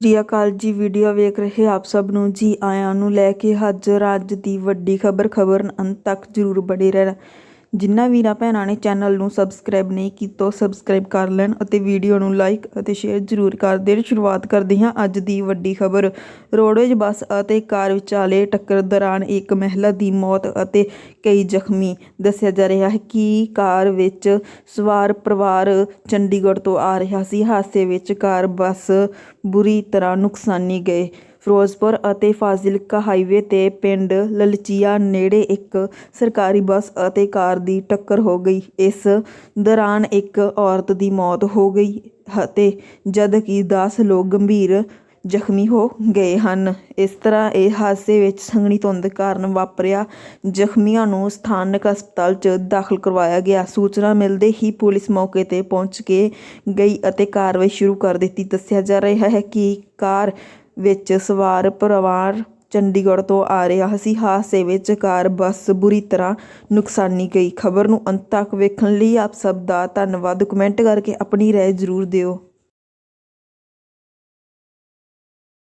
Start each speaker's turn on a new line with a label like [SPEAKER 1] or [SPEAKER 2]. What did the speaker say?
[SPEAKER 1] ਸ੍ਰੀ ਅਕਾਲ ਜੀ ਵੀਡੀਓ ਵੇਖ ਰਹੇ ਆਪ ਸਭ ਨੂੰ। ਜੀ ਆਇਆਂ ਨੂੰ ਲੈ ਕੇ ਹਾਜ਼ਰ ਅੱਜ ਦੀ ਵੱਡੀ ਖਬਰ ਖਬਰ ਅੰਤ ਤੱਕ ਜ਼ਰੂਰ ਬਣੇ ਰਹਿਣਾ। ਜਿਨ੍ਹਾਂ ਵੀਰਾਂ ਭੈਣਾਂ ਨੇ ਚੈਨਲ ਨੂੰ ਸਬਸਕ੍ਰਾਈਬ ਨਹੀਂ ਕੀਤਾ ਸਬਸਕ੍ਰਾਈਬ ਕਰ ਲੈਣ ਅਤੇ ਵੀਡੀਓ ਨੂੰ ਲਾਈਕ ਅਤੇ ਸ਼ੇਅਰ ਜ਼ਰੂਰ ਕਰ ਦੇਣ। ਸ਼ੁਰੂਆਤ ਕਰਦੇ ਹਾਂ ਅੱਜ ਦੀ ਵੱਡੀ ਖਬਰ। ਰੋਡਵੇਜ ਬੱਸ ਅਤੇ ਕਾਰ ਵਿਚਾਲੇ ਟੱਕਰ ਦੌਰਾਨ ਇੱਕ ਮਹਿਲਾ ਦੀ ਮੌਤ ਅਤੇ ਕਈ ਜ਼ਖਮੀ। ਦੱਸਿਆ ਜਾ ਰਿਹਾ ਹੈ ਕਿ ਕਾਰ ਵਿੱਚ ਸਵਾਰ ਪਰਿਵਾਰ ਚੰਡੀਗੜ੍ਹ ਤੋਂ ਆ ਰਿਹਾ ਸੀ। ਹਾਦਸੇ ਵਿੱਚ ਕਾਰ, ਬੱਸ ਬੁਰੀ ਤਰ੍ਹਾਂ ਨੁਕਸਾਨੀ ਗਏ। ਫਿਰੋਜ਼ਪੁਰ ਅਤੇ ਫਾਜ਼ਿਲਕਾ ਹਾਈਵੇ ਤੇ ਪਿੰਡ ਲਲਚੀਆ ਨੇੜੇ ਇੱਕ ਸਰਕਾਰੀ ਬੱਸ ਅਤੇ ਕਾਰ ਦੀ ਟੱਕਰ ਹੋ ਗਈ। ਇਸ ਦੌਰਾਨ ਇੱਕ ਔਰਤ ਦੀ ਮੌਤ ਹੋ ਗਈ ਅਤੇ ਜਦਕਿ 10 ਲੋਕ ਗੰਭੀਰ ਜ਼ਖਮੀ ਹੋ ਗਏ ਹਨ। ਇਸ ਤਰ੍ਹਾਂ ਇਹ ਹਾਦਸੇ ਵਿੱਚ ਸੰਘਣੀ ਧੁੰਦ ਕਾਰਨ ਵਾਪਰਿਆ। ਜ਼ਖਮੀਆਂ ਨੂੰ ਸਥਾਨਕ ਹਸਪਤਾਲ 'ਚ ਦਾਖਲ ਕਰਵਾਇਆ ਗਿਆ। ਸੂਚਨਾ ਮਿਲਦੇ ਹੀ ਪੁਲਿਸ ਮੌਕੇ ਤੇ ਪਹੁੰਚ ਕੇ ਗਈ ਅਤੇ ਕਾਰਵਾਈ ਸ਼ੁਰੂ ਕਰ ਦਿੱਤੀ। ਦੱਸਿਆ ਜਾ ਰਿਹਾ ਹੈ ਕਿ ਕਾਰ ਵਿੱਚ ਸਵਾਰ ਪਰਿਵਾਰ ਚੰਡੀਗੜ੍ਹ ਤੋਂ ਆ ਰਿਹਾ ਸੀ। ਹਾਦਸੇ ਵਿੱਚ ਕਾਰ, ਬੱਸ ਬੁਰੀ ਤਰ੍ਹਾਂ ਨੁਕਸਾਨੀ ਗਈ। ਖਬਰ ਨੂੰ ਅੰਤ ਤੱਕ ਵੇਖਣ ਲਈ ਆਪ ਸਭ ਦਾ ਧੰਨਵਾਦ। ਕਮੈਂਟ ਕਰਕੇ ਆਪਣੀ ਰਾਏ ਜ਼ਰੂਰ ਦਿਓ।